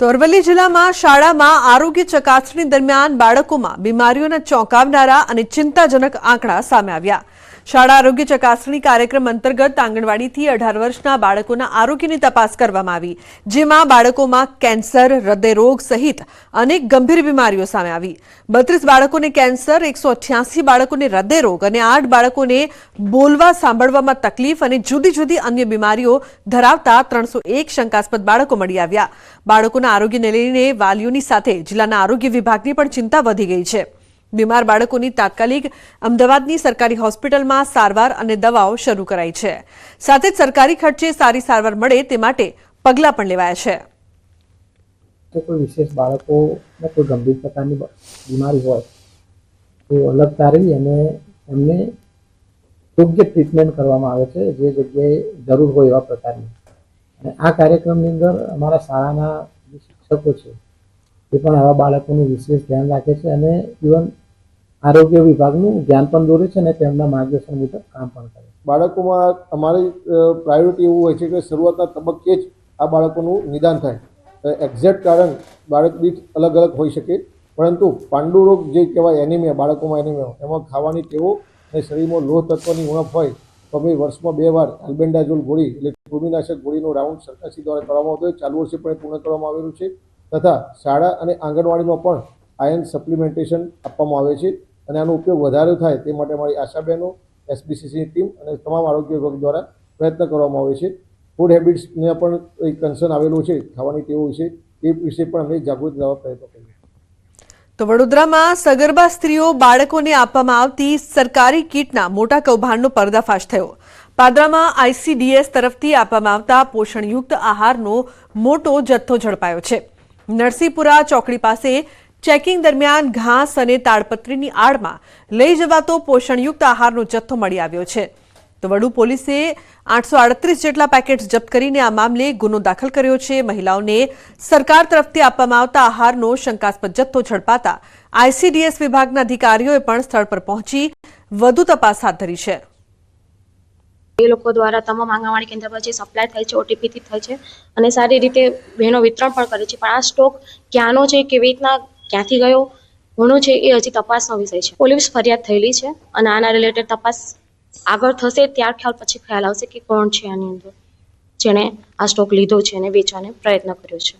તો અરવલ્લી જિલ્લામાં શાળામાં આરોગ્ય ચકાસણી દરમિયાન બાળકોમાં બીમારીઓના ચોંકાવનારા અને ચિંતાજનક આંકડા સામે આવ્યા. શાળા આરોગ્ય ચકાસણી કાર્યક્રમ અંતર્ગત આંગણવાડીથી અઢાર વર્ષના બાળકોના આરોગ્યની તપાસ કરવામાં આવી, જેમાં બાળકોમાં કેન્સર, હૃદયરોગ સહિત અનેક ગંભીર બીમારીઓ સામે આવી. બત્રીસ બાળકોને કેન્સર, એકસો બાળકોને હૃદયરોગ અને આઠ બાળકોને બોલવા સાંભળવામાં તકલીફ અને જુદી જુદી અન્ય બીમારીઓ ધરાવતા ત્રણસો એક શંકાસ્પદ બાળકો મળી આવ્યા. બાળકોના આરોગ્યને લઈને વાલીઓની સાથે જિલ્લાના આરોગ્ય વિભાગની પણ ચિંતા વધી ગઈ છે. બીમાર બાળકોની તાત્કાલિક અમદાવાદની સરકારી હોસ્પિટલમાં સારવાર અને દવાઓ શરૂ કરાઈ છે. સાથે જ સરકારી ખર્ચે સારી સારવાર મળે તે માટે પગલાં પણ લેવાયા છે. તો કોઈ વિશેષ બાળકોને કોઈ ગંભીર પ્રકારની બીમારી હોય, તો અલગ તારવી અને એમને યોગ્ય ટ્રીટમેન્ટ કરવામાં આવે છે, જે જગ્યાએ જરૂર હોય એવા પ્રકારની. અને આ કાર્યક્રમની અંદર અમારા શાળાના શિક્ષકો છે, એ પણ આવા બાળકોનું વિશેષ ધ્યાન રાખે છે અને ઇવન આરોગ્ય વિભાગનું ધ્યાન પણ દોરે છે અને તેમના માર્ગદર્શન મુજબ કામ પણ કરે બાળકોમાં અમારી પ્રાયોરિટી એવું હોય છે કે શરૂઆતના તબક્કે જ આ બાળકોનું નિદાન થાય. એક્ઝેક્ટ કારણ બાળક દીઠ અલગ અલગ હોઈ શકે, પરંતુ પાંડુ રોગ જે કહેવાય એનિમિયા બાળકોમાં એનિમિયા એમાં ખાવાની ટેવો અને શરીરમાં લોહ તત્વની ઉણપ હોય, તો અમે વર્ષમાં બે વાર એલ્બેન્ડાઝોલ ગોળી એટલે કૃમિનાશક ગોળીનો રાઉન્ડ સરકારશ્રી દ્વારા કરવામાં આવતો હોય, ચાલુ વર્ષે પણ પૂર્ણ કરવામાં આવેલું છે. તથા શાળા અને આંગણવાડીમાં પણ આયન સપ્લિમેન્ટેશન આપવામાં આવે છે. અને આનો ઉપયોગ વધારે થાય તે માટે મારી આશાબહેનો એસબીસીસીની ટીમ અને તમામ આરોગ્ય વિભાગ દ્વારા પ્રયત્ન કરવામાં આવે છે. ફૂડ હેબિટ્સને પણ એક કન્સર્ન આવેલું છે, ખાવાની ટેવો વિશે એ વિશે પણ અમે જાગૃત રહેવા પ્રયત્ન કરીએ તો વડોદરામાં સગર્ભા સ્ત્રીઓ બાળકોને આપવામાં આવતી સરકારી કીટના મોટા કૌભાંડનો પર્દાફાશ થયો. પાદરામાં આઈસીડીએસ તરફથી આપવામાં આવતા પોષણયુક્ત આહારનો મોટો જથ્થો ઝડપાયો છે. નરસિંહપુરા ચોકડી પાસે ચેકિંગ દરમિયાન ઘાસ અને તાડપત્રીની આડમાં લઈ જવાતો પોષણયુક્ત આહારનો જથ્થો મળી આવ્યો છે. તો વડુ પોલીસે આઠસો આડત્રીસ જેટલા પેકેટ્સ જપ્ત કરીને આ મામલે ગુનો દાખલ કર્યો છે. મહિલાઓને સરકાર તરફથી આપવામાં આવતા આહારનો શંકાસ્પદ જથ્થો ઝડપાતા આઈસીડીએસ વિભાગના અધિકારીઓએ પણ સ્થળ પર પહોંચી વધુ તપાસ હાથ ધરી છે. એ લોકો દ્વારા તમામ આંગણવાડી કેન્દ્ર પર જે સપ્લાય થાય છે ઓટીપીથી થાય છે અને સારી રીતે બહેનો વિતરણ પણ કરે છે. પણ આ સ્ટોક ક્યાંનો છે, કેવી રીતના ક્યાંથી ગયો, ઘણો છે એ હજી તપાસનો વિષય છે. પોલીસ ફરિયાદ થયેલી છે અને આના રિલેટેડ તપાસ આગળ થશે ત્યાર ખ્યાલ પછી ખ્યાલ આવશે કે કોણ છે આની અંદર. જેણે આ સ્ટોક લીધો છે અને વેચવાનો પ્રયત્ન કર્યો છે.